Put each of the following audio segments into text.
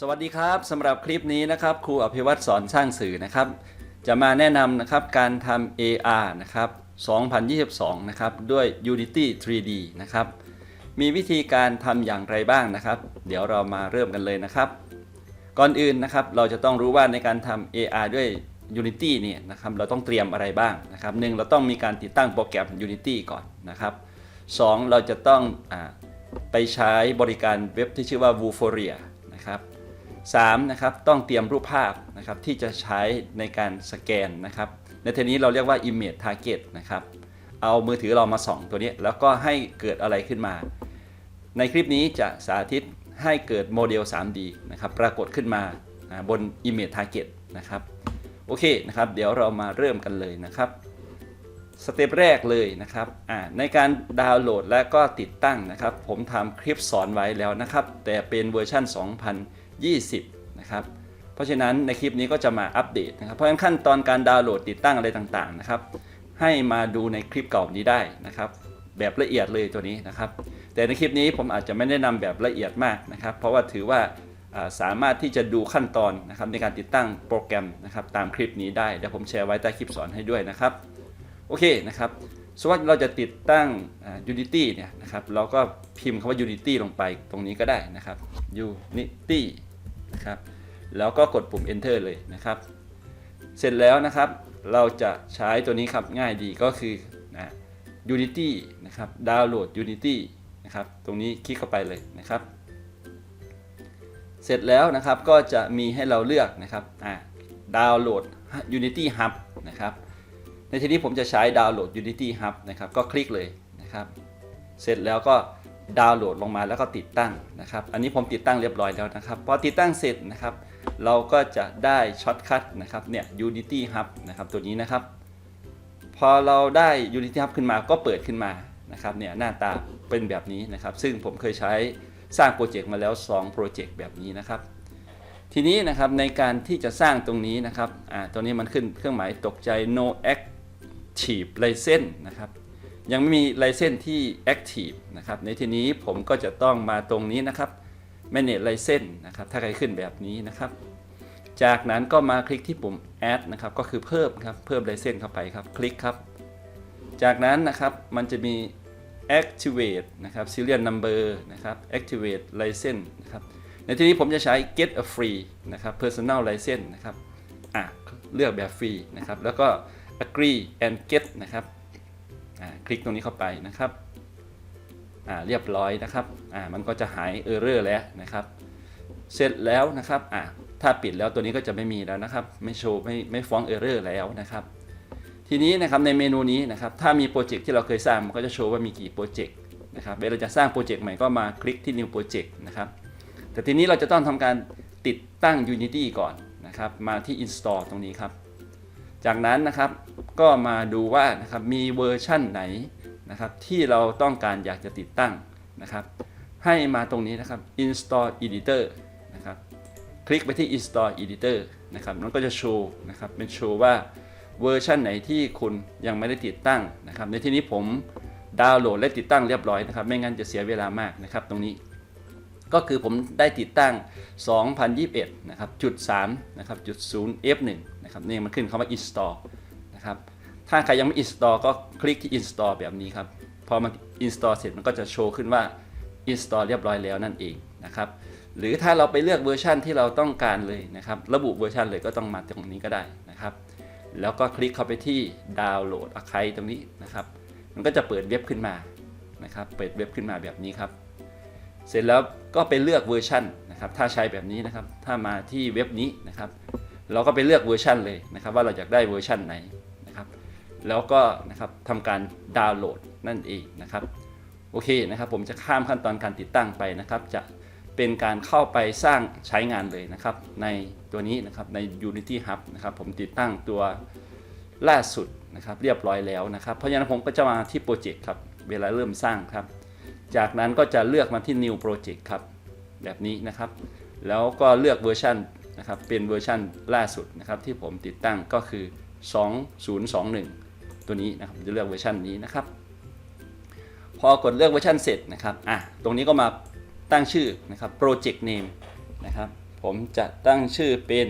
สวัสดีครับสำหรับคลิปนี้นะครับครูอภิวัตรสอนสร้างสื่อนะครับ จะมาแนะนำนะครับการทำ AR นะครับ 2022 นะครับด้วย Unity 3D นะครับ มีวิธีการทำอย่างไรบ้างนะครับ เดี๋ยวเรามาเริ่มกันเลยนะครับ ก่อนอื่นนะครับเราจะต้องรู้ว่าในการทำ AR ด้วย Unity เนี่ยนะครับเราต้องเตรียมอะไรบ้างนะครับหนึ่งเราต้องมีการติดตั้งโปรแกรม Unity ก่อนนะครับสองเราจะต้องอไปใช้บริการเว็บที่ชื่อว่า Vuforia 3นะครับต้องเตรียมรูปภาพนะครับที่จะใช้ในการสแกนนะครับในทีนี้เราเรียกว่า image target นะครับเอามือถือเรามาส่องตัวนี้แล้วก็ให้เกิดอะไรขึ้นมา ในคลิปนี้จะสาธิตให้เกิดโมเดล 3D นะครับปรากฏขึ้นมาบน image target นะครับโอเคนะครับ เดี๋ยวเรามาเริ่มกันเลยนะครับสเต็ปแรกเลยนะครับในการดาวน์โหลดและก็ติดตั้งนะครับ ผมทำคลิปสอนไว้แล้วนะครับ แต่เป็นเวอร์ชัน 20นะครับเพราะฉะนั้นในคลิปนี้ก็จะมาอัปเดตนะครับเพราะฉะนั้นขั้นตอนการดาวน์โหลดติดตั้งอะไรต่างๆนะครับให้มาดูในคลิปเก่านี้ได้นะครับแบบละเอียดเลยตัวนี้นะครับ แต่ในคลิปนี้ผมอาจจะไม่ได้นำแบบละเอียดมากนะครับ เพราะว่าถือว่าสามารถที่จะดูขั้นตอนนะครับในการติดตั้งโปรแกรมนะครับตามคลิปนี้ได้เดี๋ยวผมแชร์ไว้ใต้คลิปสอนให้ด้วยนะครับโอเคนะครับสมมติว่าเราจะติดตั้ง Unity เนี่ยนะครับเราก็พิมพ์คำว่า Unity ลงไปตรงนี้ก็ได้นะครับ Unity นะครับ แล้วก็กดปุ่ม Enter เลยนะครับ เสร็จแล้วนะครับ เราจะใช้ตัวนี้ครับง่ายดีก็คือนะ Unity นะครับ ดาวน์โหลด Unity นะครับ ตรงนี้คลิกเข้าไปเลยนะครับ เสร็จแล้วนะครับก็จะมีให้เราเลือกนะครับอ่าดาวน์โหลด Unity Hub นะครับ ในที่นี้ผมจะใช้ดาวน์โหลด Unity Hub นะครับ ก็คลิกเลยนะครับ เสร็จแล้วก็ ดาวน์โหลดลงมาแล้วก็ติดตั้งนะครับ อันนี้ผมติดตั้งเรียบร้อยแล้วนะครับ พอติดตั้งเสร็จนะครับ เราก็จะได้ช็อตคัทนะครับเนี่ย Unity Hub นะครับตัวนี้นะครับ พอเราได้ Unity Hub ขึ้นมาก็เปิดขึ้นมานะครับเนี่ยหน้าตาเป็นแบบนี้นะครับ ซึ่งผมเคยใช้สร้างโปรเจกต์มาแล้ว2โปรเจกต์แบบนี้นะครับ ทีนี้นะครับในการที่จะสร้างตรงนี้นะครับอ่าตัวนี้มันขึ้นเครื่องหมายตกใจ no active license นะครับ ยังไม่มี license ที่ active นะครับในที่นี้ผมก็จะต้องมาตรงนี้นะครับ manage license นะครับถ้าใครขึ้นแบบนี้นะครับ จากนั้นก็มาคลิกที่ปุ่ม add นะครับก็คือเพิ่มครับเพิ่ม license เข้าไปครับคลิกครับ จากนั้นนะครับมันจะมี activate นะครับ serial number นะครับ activate license นะครับในที่นี้ผมจะใช้ get a free นะครับ personal license นะครับอะเลือกแบบฟรีนะครับแล้วก็ agree and get นะครับ คลิกตรงนี้เข้าไปนะครับเรียบร้อยนะครับมันก็จะหาย error แล้วนะครับ เสร็จแล้วนะครับถ้าปิดแล้วตัวนี้ก็จะไม่มีแล้วนะครับ ไม่โชว์ไม่ไม่ฟ้อง error แล้วนะครับ ทีนี้นะครับในเมนูนี้นะครับถ้ามีโปรเจกต์ที่เราเคยสร้างมันก็จะโชว์ว่ามีกี่โปรเจกต์นะครับเวลาจะสร้างโปรเจกต์ใหม่ก็มาคลิกที่ new project นะครับแต่ทีนี้เราจะต้องทำการติดตั้ง Unity ก่อนนะครับมาที่ install ตรงนี้ครับ จากนั้นนะครับก็มาดูว่านะครับมีเวอร์ชั่นไหนนะครับที่เราต้องการอยากจะติดตั้งนะครับให้มาตรงนี้นะครับ install editor นะครับคลิกไปที่ install editor นะครับมันก็จะโชว์นะครับเป็นโชว์ว่าเวอร์ชันไหนที่คุณยังไม่ได้ติดตั้งนะครับในที่นี้ผมดาวน์โหลดและติดตั้งเรียบร้อยนะครับ ไม่งั้นจะเสียเวลามากนะครับตรงนี้ก็คือผมได้ติดตั้ง 2021 นะครับจุด3นะครับจุด0 F1 นะครับนี่มันขึ้นคำว่า install นะครับถ้าใครยังไม่ install ก็คลิกที่ install แบบนี้ครับพอมัน install เสร็จมันก็จะโชว์ขึ้นว่า install เรียบร้อยแล้วนั่นเองนะครับหรือถ้าเราไปเลือกเวอร์ชันที่เราต้องการเลยนะครับ ระบุเวอร์ชันเลยก็ต้องมาตรงนี้ก็ได้นะครับ แล้วก็คลิกเข้าไปที่ดาวน์โหลดอาคายตรงนี้นะครับ มันก็จะเปิดเว็บขึ้นมานะครับ เปิดเว็บขึ้นมาแบบนี้ครับ เสร็จแล้วก็ไปเลือกเวอร์ชันนะครับ ถ้าใช้แบบนี้นะครับ ถ้ามาที่เว็บนี้นะครับ เราก็ไปเลือกเวอร์ชันเลยนะครับว่าเราอยากได้เวอร์ชันไหนนะครับแล้วก็นะครับทำการดาวน์โหลดนั่นเองนะครับโอเคนะครับผมจะข้ามขั้นตอนการติดตั้งไปนะครับ จะเป็นการเข้าไปสร้างใช้งานเลยนะครับ ในตัวนี้นะครับใน Unity Hub นะครับผมติดตั้งตัวล่าสุดนะครับเรียบร้อยแล้วนะครับ เพราะฉะนั้นผมก็จะมาที่โปรเจกต์ครับเวลาเริ่มสร้างครับ จากนั้นก็จะเลือกมาที่ New Project ครับแบบนี้นะครับ แล้วก็เลือกเวอร์ชัน นะครับเป็นเวอร์ชันล่าสุดนะครับที่ผมติดตั้งก็คือ 2021 ตัวนี้นะครับจะเลือกเวอร์ชันนี้นะครับ พอกดเลือกเวอร์ชันเสร็จนะครับอะตรงนี้ก็มาตั้งชื่อนะครับ Project Name นะครับผมจะตั้งชื่อเป็น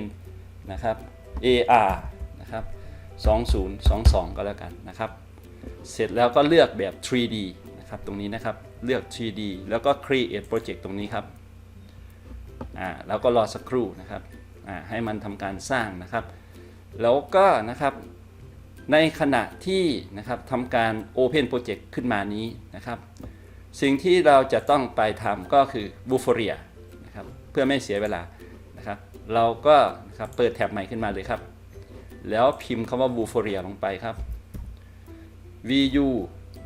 นะครับ AR นะครับ2022 ก็แล้วกันนะครับ เสร็จแล้วก็เลือกแบบ 3D นะครับตรงนี้นะครับเลือก 3D แล้วก็ create project ตรงนี้ครับ อ่าแล้วก็รอสักครู่นะครับอ่าให้มันทำการสร้างนะครับ แล้วก็นะครับในขณะที่นะครับทำการ Open Project ขึ้นมานี้นะครับ สิ่งที่เราจะต้องไปทำก็คือ b u f o r i a นะครับเพื่อไม่เสียเวลานะครับ เราก็นะครับเปิดแท็บใหม่ขึ้นมาเลยครับ แล้วพิมพ์คำว่า b u f o r i a ลงไปครับ VU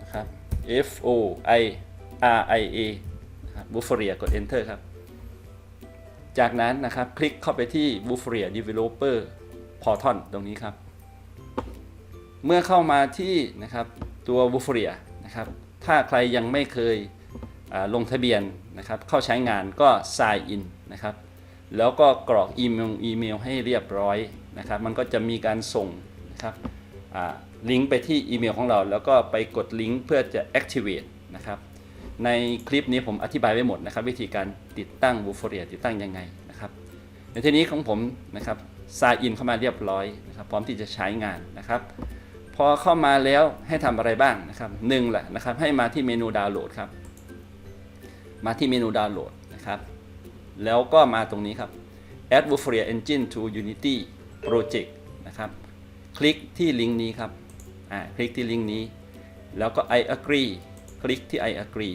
นะครับ F O I R I A นะครับ b u f o r i a กด Enter ครับ จากนั้นนะครับคลิกเข้าไปที่ b u f o r Developer Portal ตรงนี้ครับ เมื่อเข้ามาที่นะครับตัว b u f o r นะครับถ้าใครยังไม่เคยลงทะเบียนนะครับเข้าใช้งานก็ sign in นะครับแล้วก็กรอกอีเมลอีเมลให้เรียบร้อยนะครับมันก็จะมีการส่งนะครับอ่าลิงก์ไปที่อีเมลของเรา แล้วก็ไปกดลิงก์เพื่อจะ activate นะครับ ในคลิปนี้ผมอธิบายไว้หมดนะครับ วิธีการติดตั้ง w o o f o r i a ติดตั้งยังไงนะครับ ในที่นี้ของผมนะครับ sign in เข้ามาเรียบร้อยนะครับพร้อมที่จะใช้งานนะครับ พอเข้ามาแล้วให้ทำอะไรบ้างนะครับหนึ่งแหละนะครับให้มาที่เมนูดาวน์โหลดครับ มาที่เมนูดาวน์โหลดนะครับ แล้วก็มาตรงนี้ครับ Add w o o f o r i a Engine to Unity Project นะครับ คลิกที่ลิงก์นี้ครับอ่าคลิกที่ลิงก์นี้ แล้วก็ I agree คลิกที่ I agree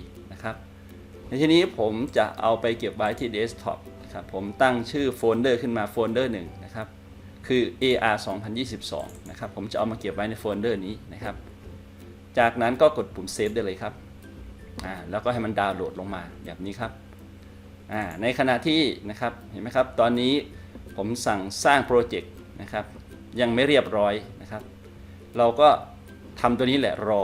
ในที่นี้ผมจะเอาไปเก็บไว้ที่ desktop นะครับผมตั้งชื่อโฟลเดอร์ขึ้นมาโฟลเดอร์หนึ่งนะครับคือ AR 2022นะครับผมจะเอามาเก็บไว้ในโฟลเดอร์นี้นะครับ จากนั้นก็กดปุ่มเซฟได้เลยครับอ่าแล้วก็ให้มันดาวน์โหลดลงมาแบบนี้ครับอ่าในขณะที่นะครับเห็นไหมครับ ตอนนี้ผมสั่งสร้างโปรเจกต์นะครับยังไม่เรียบร้อยนะครับ เราก็ทำตัวนี้แหละรอ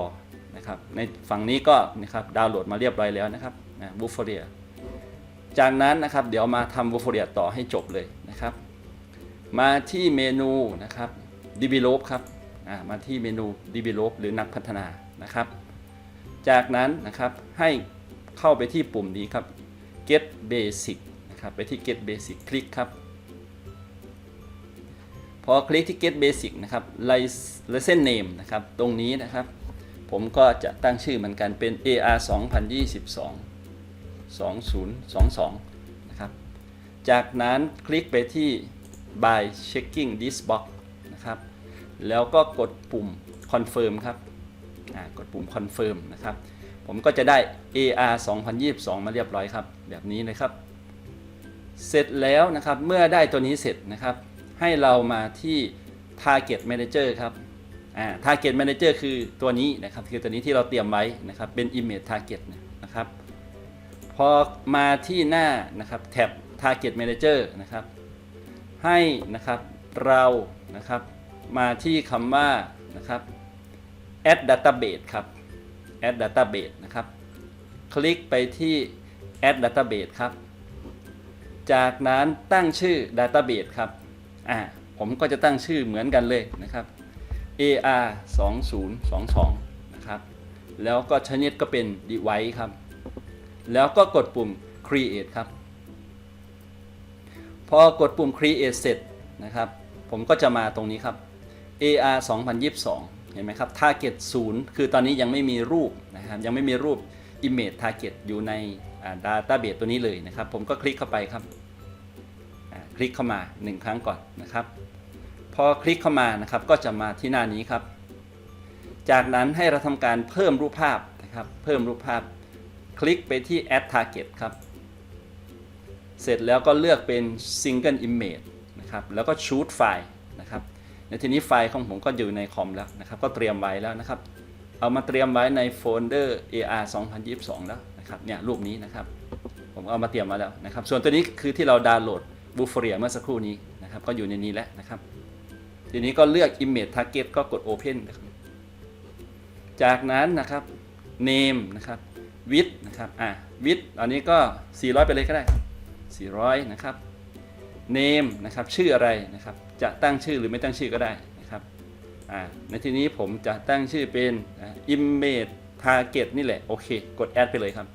นะครับในฝั่งนี้ก็นะครับดาวน์โหลดมาเรียบร้อยแล้วนะครับ นะบูฟเรียจากนั้นนะครับเดี๋ยวมาทำบูฟเฟอรียต่อให้จบเลยนะครับ มาที่เมนูนะครับ develop ครับมาที่เมนู develop หรือนักพัฒนานะครับ จากนั้นนะครับให้เข้าไปที่ปุ่มนี้ครับ get basic นะครับไปที่ get basic คลิกครับพอคลิกที่ get basic นะครับ license name นะครับ ตรงนี้นะครับ ผมก็จะตั้งชื่อเหมือนกันเป็น AR 2022 2022 นะครับ จากนั้นคลิกไปที่ by checking this box นะครับ แล้วก็กดปุ่ม confirm ครับอ่ากดปุ่ม confirm นะครับ ผมก็จะได้ AR 2022 มาเรียบร้อยครับ แบบนี้เลยครับ เสร็จแล้วนะครับ เมื่อได้ตัวนี้เสร็จนะครับ ให้เรามาที่ target manager ครับอ่า target manager คือตัวนี้นะครับ คือตัวนี้ที่เราเตรียมไว้นะครับ เป็น image target นะครับ พอมาที่หน้านะครับแท็บ target manager นะครับ ให้นะครับเรานะครับมาที่คำว่านะครับ add database ครับ add database นะครับ คลิกไปที่ add database ครับ จากนั้นตั้งชื่อ database ครับอ่าผมก็จะตั้งชื่อเหมือนกันเลยนะครับ AR 2022นะครับ แล้วก็ชนิดก็เป็น device ครับ แล้วก็กดปุ่ม create ครับ พอกดปุ่ม create เสร็จนะครับ ผมก็จะมาตรงนี้ครับ AR 2022 เห็นไหมครับ target 0 คือตอนนี้ยังไม่มีรูปนะครับยังไม่มีรูป image target อยู่ใน database ตัวนี้เลยนะครับ ผมก็คลิกเข้าไปครับ คลิกเข้ามา 1 ครั้งก่อนนะครับ พอคลิกเข้ามานะครับก็จะมาที่หน้านี้ครับ จากนั้นให้เราทำการเพิ่มรูปภาพนะครับ เพิ่มรูปภาพ คลิกไปที่ add target ครับ เสร็จแล้วก็เลือกเป็น single image นะครับ แล้วก็ choose file นะครับ ในทีนี้ไฟล์ของผมก็อยู่ในคอมแล้วนะครับ ก็เตรียมไว้แล้วนะครับ เอามาเตรียมไว้ในโฟลเดอร์ AR 2022 แล้วนะครับ เนี่ยรูปนี้นะครับ ผมเอามาเตรียมมาแล้วนะครับ ส่วนตัวนี้คือที่เราดาวน์โหลดบูฟเรียเมื่อสักครู่นี้นะครับ ก็อยู่ในนี้แล้วนะครับ ทีนี้ก็เลือก image target ก็กด open จากนั้นนะครับ name นะครับ width นะครับอะ width อันนี้ก็ 400 ไปเลยก็ได้ 400 นะครับ name นะครับชื่ออะไรนะครับ จะตั้งชื่อหรือไม่ตั้งชื่อก็ได้นะครับอ่าในที่นี้ผมจะตั้งชื่อเป็นอ่า image target นี่แหละ โอเค กด add ไปเลยครับ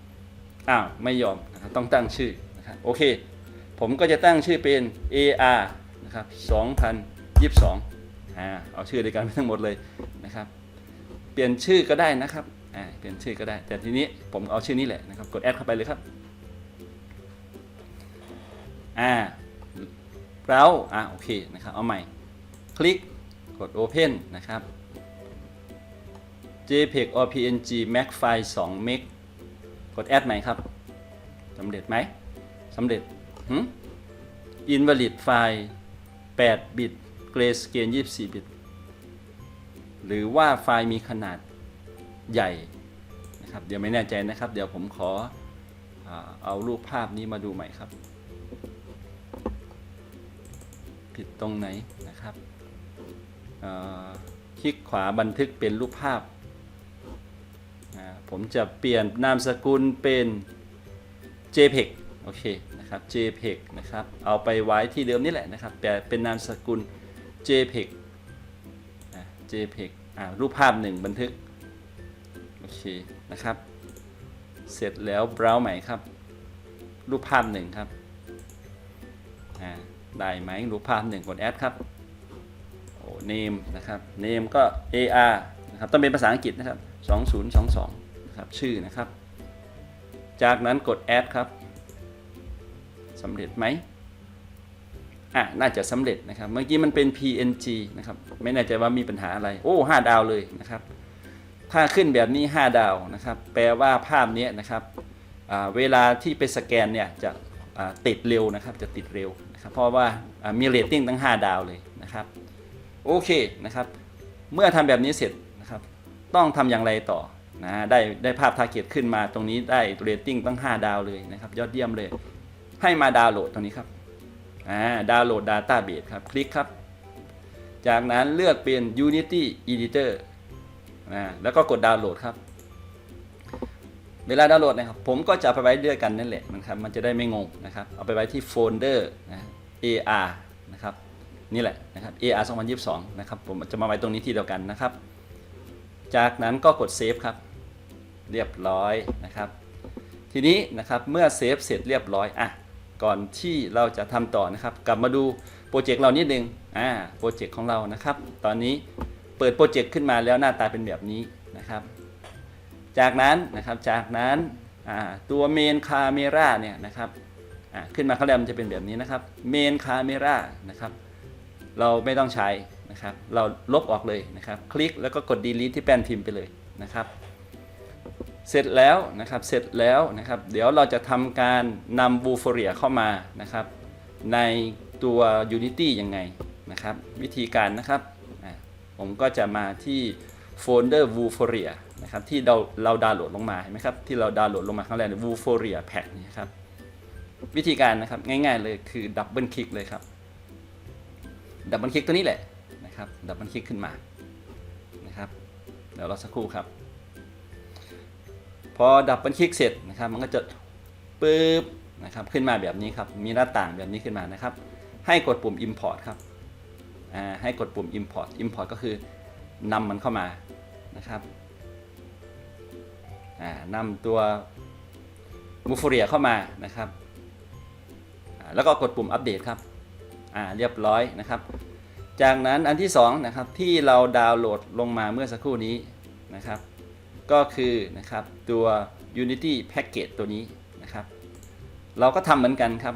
อ้าวไม่ยอมนะครับต้องตั้งชื่อนะครับโอเค ผมก็จะตั้งชื่อเป็น AR นะครับ2022อ่าเอาชื่อเดียวกันไปทั้งหมดเลยนะครับ เปลี่ยนชื่อก็ได้นะครับ เปลี่ยนชื่อก็ได้ แต่ทีนี้ผมเอาชื่อนี้แหละนะครับ กดแอดเข้าไปเลยครับ อ่าเราอ่าโอเค นะครับ เอาใหม่ คลิก กด Open นะครับ JPEG or PNG Mac File 2 MB กดแอดใหม่ครับ สำเร็จไหม สำเร็จหึ Invalid File 8บิต Grayscale 24บิตหรือว่าไฟล์มีขนาด ใหญ่นะครับเดี๋ยวไม่แน่ใจนะครับ เดี๋ยวผมขอเอารูปภาพนี้มาดูใหม่ครับ ผิดตรงไหนนะครับคลิกขวาบันทึกเป็นรูปภาพ ผมจะเปลี่ยนนามสกุลเป็น JPEG โอเคนะครับ JPEG นะครับเอาไปไว้ที่เดิมนี่แหละนะครับแต่เป็นนามสกุล JPEG JPEG รูปภาพหนึ่งบันทึก เคนะครับ เสร็จแล้วเบราว์ใหม่ครับ รูปภาพหนึ่งครับได้ไหมรูปภาพหนึ่งกดแอดครับโอ้ name นะครับ name ก็ AR นะครับต้องเป็นภาษาอังกฤษนะครับ 2022นะครับชื่อนะครับ จากนั้นกดแอดครับสำเร็จไหมอะน่าจะสำเร็จนะครับ เมื่อกี้มันเป็น PNG นะครับ ไม่แน่ใจว่ามีปัญหาอะไร โอ้5ดาวเลยนะครับ ถ้าขึ้นแบบนี้ 5 ดาวนะครับ แปลว่าภาพนี้นะครับเวลาที่ไปสแกนเนี่ยจะติดเร็วนะครับ จะติดเร็วนะครับ เพราะว่ามีเรตติ้งตั้ง 5 ดาวเลยนะครับ โอเคนะครับ เมื่อทำแบบนี้เสร็จนะครับ ต้องทำอย่างไรต่อนะได้ได้ภาพทาร์เก็ตขึ้นมาตรงนี้ได้เรตติ้งตั้ง 5 ดาวเลยนะครับ ยอดเยี่ยมเลย ให้มาดาวน์โหลดตรงนี้ครับอ่าดาวน์โหลด Database ครับ คลิกครับ จากนั้นเลือกเป็น Unity Editor อ่าแล้วก็กดดาวน์โหลดครับ เวลาดาวน์โหลดนะครับ ผมก็จะไปไว้ด้วยกันนั่นแหละนะครับ มันจะได้ไม่งงนะครับ เอาไปไว้ที่โฟลเดอร์นะ AR นะครับนี่แหละนะครับ AR 2022 นะครับ ผมจะมาไว้ตรงนี้ที่เดียวกันนะครับ จากนั้นก็กดเซฟครับ เรียบร้อยนะครับ ทีนี้นะครับเมื่อเซฟเสร็จเรียบร้อยอะก่อนที่เราจะทำต่อนะครับ กลับมาดูโปรเจกต์เรานิดนึงอ่าโปรเจกต์ของเรานะครับ ตอนนี้ เปิดโปรเจกต์ขึ้นมาแล้วหน้าตาเป็นแบบนี้นะครับ จากนั้นนะครับจากนั้นตัวเมนคาเมราเนี่ยนะครับขึ้นมาข้างล่างมันจะเป็นแบบนี้นะครับเมนคาเมรานะครับเราไม่ต้องใช้นะครับเราลบออกเลยนะครับ คลิกแล้วก็กด delete ที่แป้นพิมพ์ไปเลยนะครับ เสร็จแล้วนะครับเสร็จแล้วนะครับ เดี๋ยวเราจะทำการนำบูฟเรียเข้ามานะครับ ในตัว Unity ยังไงนะครับ วิธีการนะครับ ผมก็จะมาที่โฟลเดอร์ w o o f o r i a นะครับที่เราเราดาวน์โหลดลงมาเห็นไหมครับที่เราดาวน์โหลดลงมาครั้งแรก w o o f o r i a Pack นี่ครับวิธีการนะครับง่ายๆเลยคือดับเบิลคลิกเลยครับดับเบิลคลิกตัวนี้แหละนะครับดับเบิลคลิกขึ้นมานะครับเดี๋ยวรอสักครู่ครับ พอดับเบิลคลิกเสร็จนะครับ มันก็จะปึ๊บนะครับขึ้นมาแบบนี้ครับมีหน้าต่างแบบนี้ขึ้นมานะครับ ให้กดปุ่ม import ครับ ให้กดปุ่ม import import ก็คือนำมันเข้ามานะครับนำตัวมูฟเรียเข้ามานะครับ แล้วก็กดปุ่มอัปเดตครับเรียบร้อยนะครับ จากนั้นอันที่สองนะครับที่เราดาวน์โหลดลงมาเมื่อสักครู่นี้นะครับ ก็คือนะครับตัว Unity Package ตัวนี้นะครับ เราก็ทำเหมือนกันครับ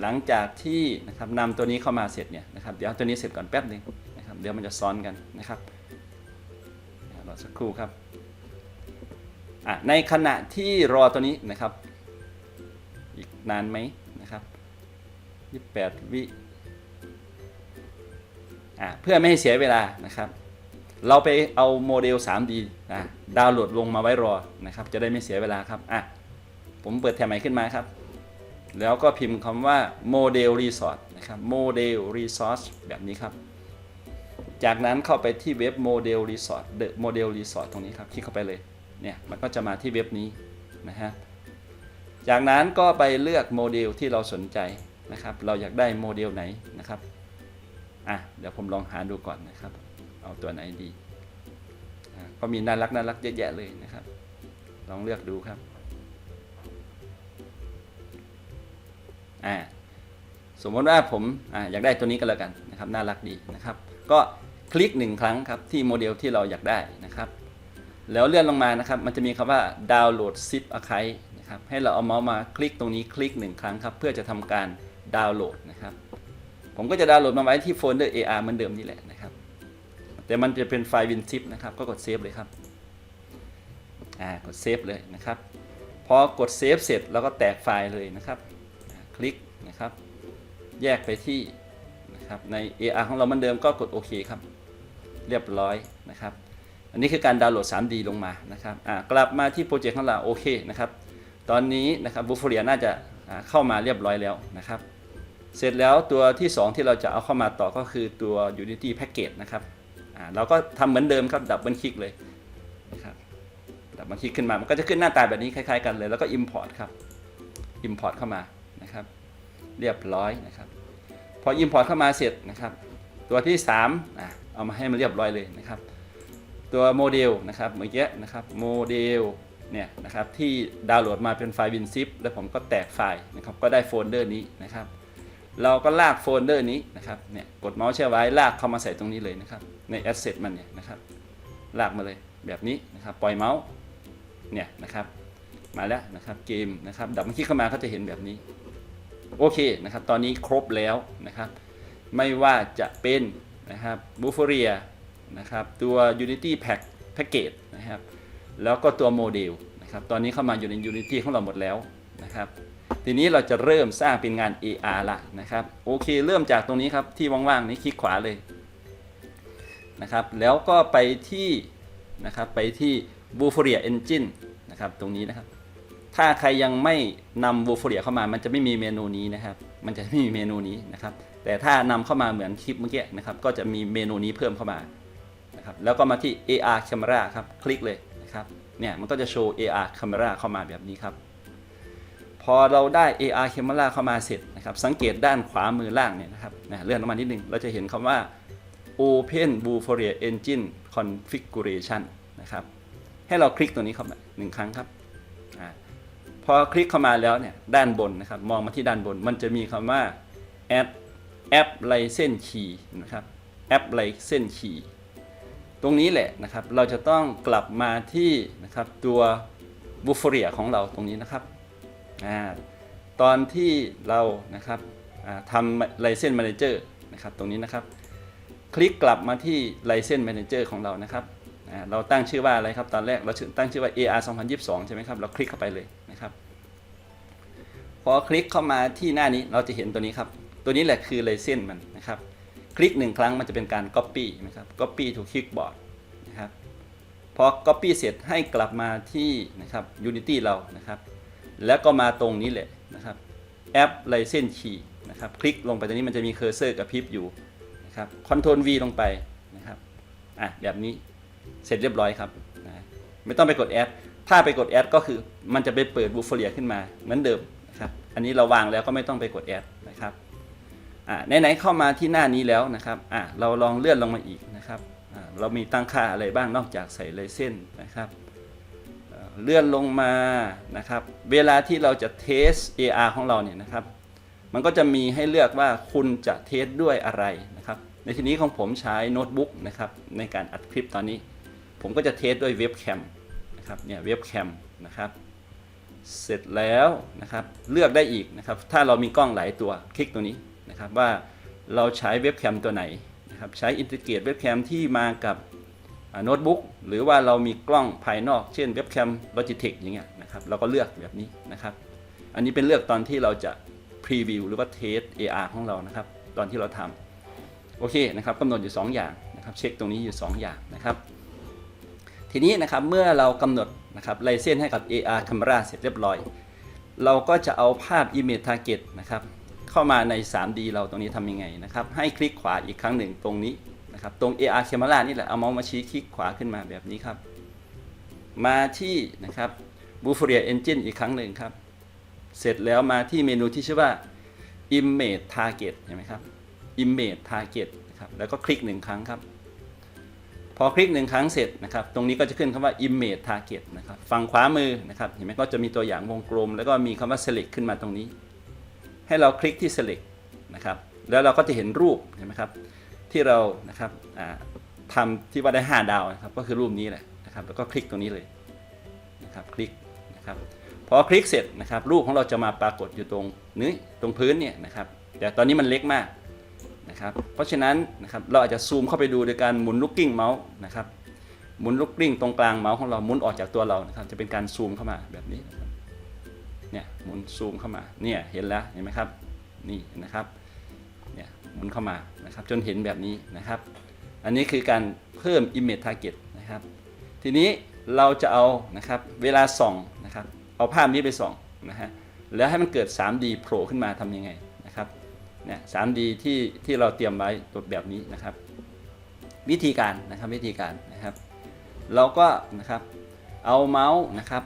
หลังจากที่นะครับนำตัวนี้เข้ามาเสร็จเนี่ยนะครับเดี๋ยวตัวนี้เสร็จก่อนแป๊บหนึงนะครับเดี๋ยวมันจะซ้อนกันนะครับรอสักครู่ครับอะในขณะที่รอตัวนี้นะครับ อีกนานไหมนะครับ28วิอะเพื่อไม่ให้เสียเวลานะครับ เราไปเอาโมเดล 3D นะดาวน์โหลดลงมาไว้รอนะครับ จะได้ไม่เสียเวลาครับอะผมเปิดแถบใหม่ขึ้นมาครับ แล้วก็พิมพ์คำว่าโมเดลรีสอร์ทนะครับโมเดลรีซอสแบบนี้ครับ จากนั้นเข้าไปที่เว็บโมเดลรีสอร์ทเดอะโมเดลรีสอร์ทตรงนี้ครับคลิกเข้าไปเลยเนี่ยมันก็จะมาที่เว็บนี้นะฮะจากนั้นก็ไปเลือกโมเดลที่เราสนใจนะครับ เราอยากได้โมเดลไหนนะครับอะเดี๋ยวผมลองหาดูก่อนนะครับ เอาตัวไหนดีอะก็มีน่ารักน่ารักเยอะแยะเลยนะครับ ลองเลือกดูครับ อ่าสมมติว่าผมออยากได้ตัวนี้ก็แล้วกันนะครับน่ารักดีนะครับ ก็คลิกหนึ่งครั้งครับที่โมเดลที่เราอยากได้นะครับ แล้วเลื่อนลงมานะครับ มันจะมีคำว่าดาวน์โหลด zip archive นะครับให้เราเอาเมาส์มาคลิกตรงนี้คลิกหนึ่งครั้งครับเพื่อจะทำการดาวน์โหลดนะครับ ผมก็จะดาวน์โหลดมาไว้ที่โฟลเดอร์ AR เหมือนเดิมนี่แหละนะครับ แต่มันจะเป็นไฟล์ WinZip นะครับก็กดเซฟเลยครับอ่ากดเซฟเลยนะครับพอกดเซฟเสร็จเราก็แตกไฟล์เลยนะครับ คลิกนะครับ แยกไปที่นะครับใน AR ของเราเหมือนเดิมก็กดโอเคครับ เรียบร้อยนะครับ อันนี้คือการดาวน์โหลด 3D ลงมานะครับอ่ากลับมาที่โปรเจกต์ของเราโอเคนะครับ ตอนนี้นะครับบูฟเรียน่าจะเข้ามาเรียบร้อยแล้วนะครับ เสร็จแล้วตัวที่ 2 ที่เราจะเอาเข้ามาต่อก็คือตัว Unity Package นะครับอ่าเราก็ทำเหมือนเดิมครับดับเบิลคลิกเลยนะครับดับเบิลคลิกขึ้นมามันก็จะขึ้นหน้าตาแบบนี้คล้ายๆกันเลย แล้วก็ Import ครับ Import เข้ามา เรียบร้อยนะครับพอ Import เข้ามาเสร็จนะครับ ตัวที่3อะเอามาให้มันเรียบร้อยเลยนะครับ ตัวโมเดลนะครับเมื่อกี้นะครับโมเดลเนี่ยนะครับที่ดาวน์โหลดมาเป็นไฟล์ WinZip แล้วผมก็แตกไฟล์นะครับก็ได้โฟลเดอร์นี้นะครับ เราก็ลากโฟลเดอร์นี้นะครับเนี่ยกดเมาส์เชื่อไว้ลากเข้ามาใส่ตรงนี้เลยนะครับใน Asset มันเนี่ยนะครับลากมาเลยแบบนี้นะครับปล่อยเมาส์เนี่ยนะครับมาแล้วนะครับเกมนะครับดับเบิลคลิกเข้ามาก็จะเห็นแบบนี้ โอเคนะครับ ตอนนี้ครบแล้วนะครับ ไม่ว่าจะเป็นนะครับบูฟเรียนะครับ ตัว Unity Pack Package นะครับ แล้วก็ตัวโมเดลนะครับ ตอนนี้เข้ามาอยู่ใน Unity ของเราหมดแล้วนะครับ ทีนี้เราจะเริ่มสร้างเป็นงาน AR ละนะครับ โอเค เริ่มจากตรงนี้ครับ ที่ว่างๆ นี้คลิกขวาเลยนะครับ แล้วก็ไปที่นะครับ ไปที่ b u f o r i a Engine นะครับ ตรงนี้นะครับ ถ้าใครยังไม่นำ b u f o r i a เข้ามา มันจะไม่มีเมนูนี้นะครับ มันจะไม่มีเมนูนี้นะครับ แต่ถ้านำเข้ามาเหมือนคลิปเมื่อกี้นะครับ ก็จะมีเมนูนี้เพิ่มเข้ามานะครับ แล้วก็มาที่ AR Camera ครับ คลิกเลยนะครับ เนี่ย มันก็จะโชว์ AR Camera เข้ามาแบบนี้ครับ พอเราได้ AR Camera เข้ามาเสร็จนะครับ สังเกตด้านขวามือล่างเนี่ยนะครับนะเลื่อนลงมานิดนึง เราจะเห็นคำว่า Open b u f o r i a Engine Configuration นะครับ ให้เราคลิกตัวนี้เข้ามาหนึ่งครั้งครับอ่า พอคลิกเข้ามาแล้วเนี่ยด้านบนนะครับมองมาที่ด้านบน มันจะมีคำว่า add app license key นะครับ app license key ตรงนี้แหละนะครับเราจะต้องกลับมาที่นะครับตัวบูฟเรียของเราตรงนี้นะครับอตอนที่เรานะครับทำ license manager นะครับตรงนี้นะครับ คลิกกลับมาที่ license manager ของเรานะครับ เราตั้งชื่อว่าอะไรครับตอนแรกเราตั้งชื่อว่า AR 2022 ใช่ไหมครับเราคลิกเข้าไปเลยนะครับพอคลิกเข้ามาที่หน้านี้เราจะเห็นตัวนี้ครับ ตัวนี้แหละคือ license มันนะครับ คลิกหนึ่งครั้งมันจะเป็นการ copy นะครับ copy to clipboard นะครับพอ copy เสร็จให้กลับมาที่นะครับ Unity เรานะครับ แล้วก็มาตรงนี้แหละนะครับ App License Key นะครับ คลิกลงไปตรงนี้มันจะมีเคอร์เซอร์กับพริบอยู่นะครับ Ctrl V ลงไปนะครับอะแบบนี้ เสร็จเรียบร้อยครับนะไม่ต้องไปกด Add ถ้าไปกด Add ก็คือมันจะไปเปิดบูฟเรียขึ้นมาเหมือนเดิมนะครับอันนี้เราวางแล้วก็ไม่ต้องไปกด Add นะครับอ่าไหนๆเข้ามาที่หน้านี้แล้วนะครับอ่าเราลองเลื่อนลงมาอีกนะครับอ่าเรามีตั้งค่าอะไรบ้างนอกจากใส่เลยเส้นนะครับเอ่อเลื่อนลงมานะครับ เวลาที่เราจะเทส AR ของเราเนี่ยนะครับ มันก็จะมีให้เลือกว่าคุณจะเทสด้วยอะไรนะครับ ในที่นี้ของผมใช้โน้ตบุ๊กนะครับในการอัดคลิปตอนนี้ ผมก็จะเทสด้วยเว็บแคมนะครับเนี่ยเว็บแคมนะครับเสร็จแล้วนะครับเลือกได้อีกนะครับถ้าเรามีกล้องหลายตัวคลิกตัวนี้นะครับว่าเราใช้เว็บแคมตัวไหนนะครับใช้อินทิเกรตเว็บแคมที่มากับโน้ตบุ๊กหรือว่าเรามีกล้องภายนอก เช่นเว็บแคม Logitech อย่างเงี้ยนะครับเราก็เลือกแบบนี้นะครับ อันนี้เป็นเลือกตอนที่เราจะพรีวิวหรือว่าเทส AR ของเรานะครับ ตอนที่เราทำโอเคนะครับกำหนดอยู่ 2 อย่างนะครับ เช็คตรงนี้อยู่ 2 อย่างนะครับ ทีนี้นะครับเมื่อเรากำหนดนะครับไลเซนให้กับ AR Camera เสร็จเรียบร้อย เราก็จะเอาภาพ Image Target นะครับเข้ามาใน 3D เราตรงนี้ทำยังไงนะครับ ให้คลิกขวาอีกครั้งหนึ่งตรงนี้นะครับตรง AR Camera นี่แหละเอาเมาส์มาชี้คลิกขวาขึ้นมาแบบนี้ครับ มาที่นะครับ b u f o r i a Engine อีกครั้งหนึ่งครับ เสร็จแล้วมาที่เมนูที่ชื่อว่า Image Target เห็นไหมครับ Image Target นะครับแล้วก็คลิกหนึ่งครั้งครับ พอคลิกหนึ่งครั้งเสร็จนะครับ ตรงนี้ก็จะขึ้นคำว่า image target นะครับฝั่งขวามือนะครับ เห็นไหมก็จะมีตัวอย่างวงกลม แล้วก็มีคำว่า select ขึ้นมาตรงนี้ ให้เราคลิกที่ select นะครับ แล้วเราก็จะเห็นรูปเห็นไหมครับ ที่เรานะครับทำที่ว่าได้ 5 ดาวนะครับ ก็คือรูปนี้แหละนะครับ แล้วก็คลิกตรงนี้เลยนะครับ คลิกนะครับ พอคลิกเสร็จนะครับ รูปของเราจะมาปรากฏอยู่ตรงนี้ตรงพื้นเนี่ยนะครับ แต่ตอนนี้มันเล็กมาก นะครับเพราะฉะนั้นนะครับเราอาจจะซูมเข้าไปดูโดยการหมุนลูกกิ้งเมาส์นะครับหมุนลูกกลิ้งตรงกลางเมาส์ของเราหมุนออกจากตัวเรานะครับจะเป็นการซูมเข้ามาแบบนี้เนี่ยหมุนซูมเข้ามาเนี่ยเห็นแล้วเห็นไหมครับนี่นะครับเนี่ยหมุนเข้ามานะครับจนเห็นแบบนี้นะครับ อันนี้คือการเพิ่ม image target นะครับ ทีนี้เราจะเอานะครับเวลาส่องนะครับเอาภาพนี้ไปส่องนะฮะแล้วให้มันเกิด 3D โผล่ขึ้นมาทำยังไง นะครับเนี่ย 3D ที่ที่เราเตรียมไว้ตัวแบบนี้นะครับ วิธีการนะครับวิธีการนะครับ เราก็นะครับเอาเมาส์นะครับ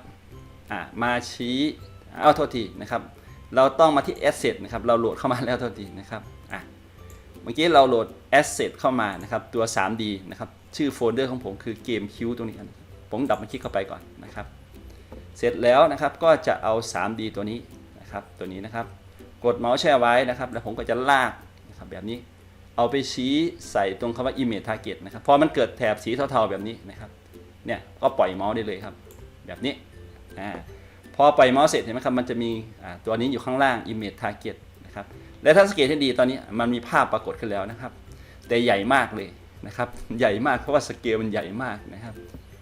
อ่ามาชี้เอาโทษทีนะครับเราต้องมาที่ Asset นะครับ เราโหลดเข้ามาแล้วโทษทีนะครับอะเมื่อกี้เราโหลด Asset เข้ามานะครับตัว 3D นะครับ ชื่อโฟลเดอร์ของผมคือเกมคิวตรงนี้ครับผมดับมาคลิกเข้าไปก่อนนะครับ เสร็จแล้วนะครับก็จะเอา 3D ตัวนี้นะครับ ตัวนี้นะครับ กดเมาส์แช่ไว้นะครับ แล้วผมก็จะลากนะครับแบบนี้ เอาไปชี้ใส่ตรงคำว่า image target นะครับ พอมันเกิดแถบสีเทาๆแบบนี้นะครับ เนี่ยก็ปล่อยเมาส์ได้เลยครับ แบบนี้ อ่า พอปล่อยเมาส์เสร็จเห็นไหมครับ มันจะมีอ่าตัวนี้อยู่ข้างล่าง image target นะครับ และถ้าสังเกตให้ดีตอนนี้มันมีภาพปรากฏขึ้นแล้วนะครับ แต่ใหญ่มากเลยนะครับ ใหญ่มากเพราะว่าสเกลมันใหญ่มากนะครับ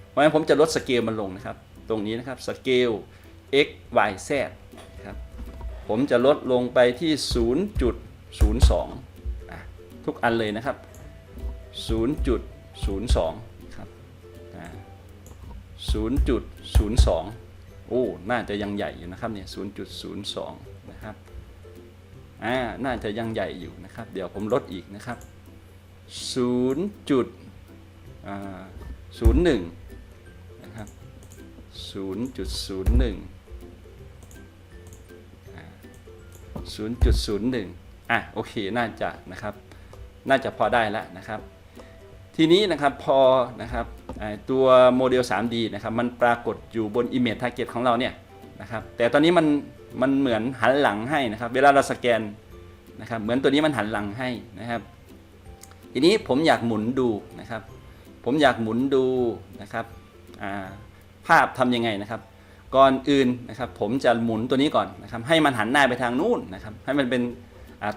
เพราะฉะนั้นผมจะลดสเกลมันลงนะครับ ตรงนี้นะครับ สเกล x y z ผมจะลดลงไปที่ 0.02 ทุกอันเลยนะครับ 0.02 ครับ 0.02 โอ้ น่าจะยังใหญ่อยู่นะครับเนี่ย 0.02 นะครับ อ่า น่าจะยังใหญ่อยู่นะครับ เดี๋ยวผมลดอีกนะครับ 0. จุดอ่า01 นะครับ 0.01 0.01 อะโอเคน่าจะนะครับ น่าจะพอได้แล้วนะครับ ทีนี้นะครับพอนะครับตัวโมเดล 3D นะครับมันปรากฏอยู่บน Image Target ของเราเนี่ยนะครับแต่ตอนนี้มันมันเหมือนหันหลังให้นะครับ เวลาเราสแกนนะครับเหมือนตัวนี้มันหันหลังให้นะครับ ทีนี้ผมอยากหมุนดูนะครับ ผมอยากหมุนดูนะครับภาพทำยังไงนะครับ ก่อนอื่นนะครับผมจะหมุนตัวนี้ก่อนนะครับให้มันหันหน้าไปทางนู้นนะครับให้มันเป็น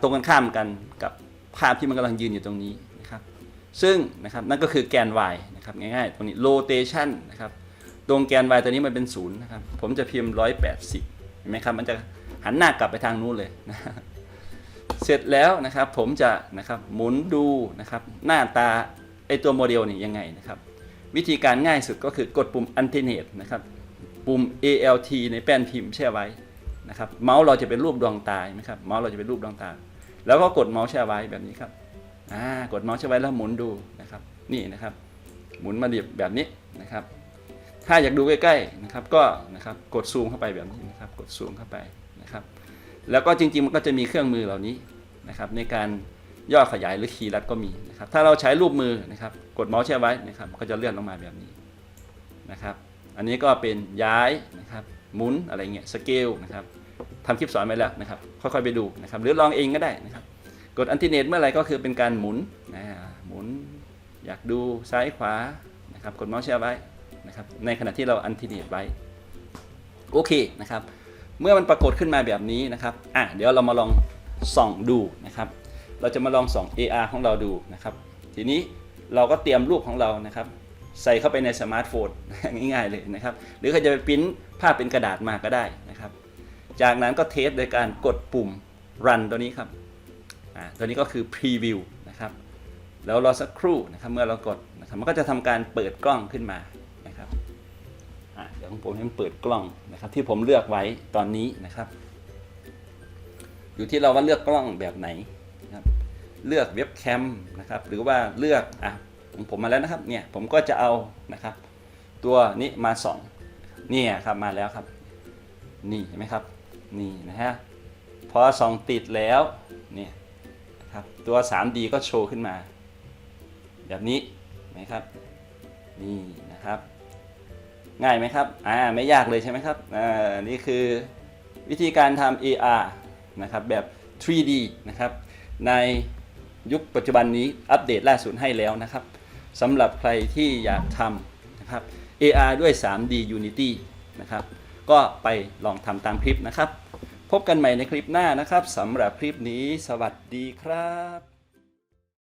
ตรงกันข้ามกันกับภาพที่มันกำลังยืนอยู่ตรงนี้นะครับซึ่งนะครับนั่นก็คือแกน y นะครับง่ายๆตรงนี้ rotation นะครับตรงแกน y ตัวนี้มันเป็นศูนย์นะครับผมจะพิมพ์ 180เห็นไหมครับมันจะหันหน้ากลับไปทางนู้นเลยนะเสร็จแล้วนะครับผมจะนะครับหมุนดูนะครับหน้าตาไอตัวโมเดลนี่ยังไงนะครับวิธีการง่ายสุดก็คือกดปุ่ม alternate นะครับ ปุ่ม alt ในแป้นพิมพ์แช่ไว้นะครับ เมาส์เราจะเป็นรูปดวงตาไหมครับ เมาส์เราจะเป็นรูปดวงตา แล้วก็กดเมาส์แช่ไว้แบบนี้ครับอ่ากดเมาส์ใช่ไว้แล้วหมุนดูนะครับ นี่นะครับ หมุนมาเดียบแบบนี้นะครับ ถ้าอยากดูใกล้ๆนะครับ ก็นะครับ กดซูมเข้าไปแบบนี้นะครับ กดซูมเข้าไปนะครับ แล้วก็จริงๆมันก็จะมีเครื่องมือเหล่านี้นะครับ ในการย่อขยายหรือคีย์ลัดก็มีนะครับ ถ้าเราใช้รูปมือนะครับ กดเมาส์แช่ไว้นะครับ ก็จะเลื่อนลงมาแบบนี้นะครับ อันนี้ก็เป็นย้ายนะครับหมุนอะไรเงี้ยสเกลนะครับทำคลิปสอนไปแล้วนะครับ ค่อยๆไปดูนะครับ หรือลองเองก็ได้นะครับ กดอันติเนตเมื่อไหรก็คือเป็นการหมุนนะหมุนอยากดูซ้ายขวานะครับกดเมาส์แช่ไว้นะครับ ในขณะที่เราอันติเนตไว้ โอเคนะครับ เมื่อมันปรากฏขึ้นมาแบบนี้นะครับอะเดี๋ยวเรามาลองส่องดูนะครับ เราจะมาลองส่อง AR ของเราดูนะครับ ทีนี้เราก็เตรียมรูปของเรานะครับ ใส่เข้าไปในสมาร์ทโฟนง่ายๆเลยนะครับ หรือใครจะไปปริ้นภาพเป็นกระดาษมาก็ได้นะครับ จากนั้นก็เทสโดยการกดปุ่ม run ตัวนี้ครับตัวนี้ก็คือ preview นะครับแล้วรอสักครู่นะครับเมื่อเรากดนะครับมันก็จะทำการเปิดกล้องขึ้นมานะครับเดี๋ยวของผมให้มันเปิดกล้องนะครับ ที่ผมเลือกไว้ตอนนี้นะครับ อยู่ที่เราว่าเลือกกล้องแบบไหนนะครับ เลือกเว็บแคมนะครับ หรือว่าเลือกอะ ของผมมาแล้วนะครับเนี่ยผมก็จะเอานะครับ ตัวนี้มาส่องเนี่ยครับมาแล้วครับ นี่เห็นไหมครับนี่นะฮะพอส่องติดแล้วเนี่ยครับตัว 3D ก็โชว์ขึ้นมา แบบนี้นะครับนี่นะครับ ง่ายไหมครับอ่าไม่ยากเลยใช่ไหมครับอ่านี่คือวิธีการทำ AR นะครับแบบ 3D นะครับในยุคปัจจุบันนี้อัปเดตล่าสุดให้แล้วนะครับ สำหรับใครที่อยากทำนะครับ AR ด้วย 3D Unity นะครับ ก็ไปลองทำตามคลิปนะครับ พบกันใหม่ในคลิปหน้านะครับสำหรับคลิปนี้ สวัสดีครับ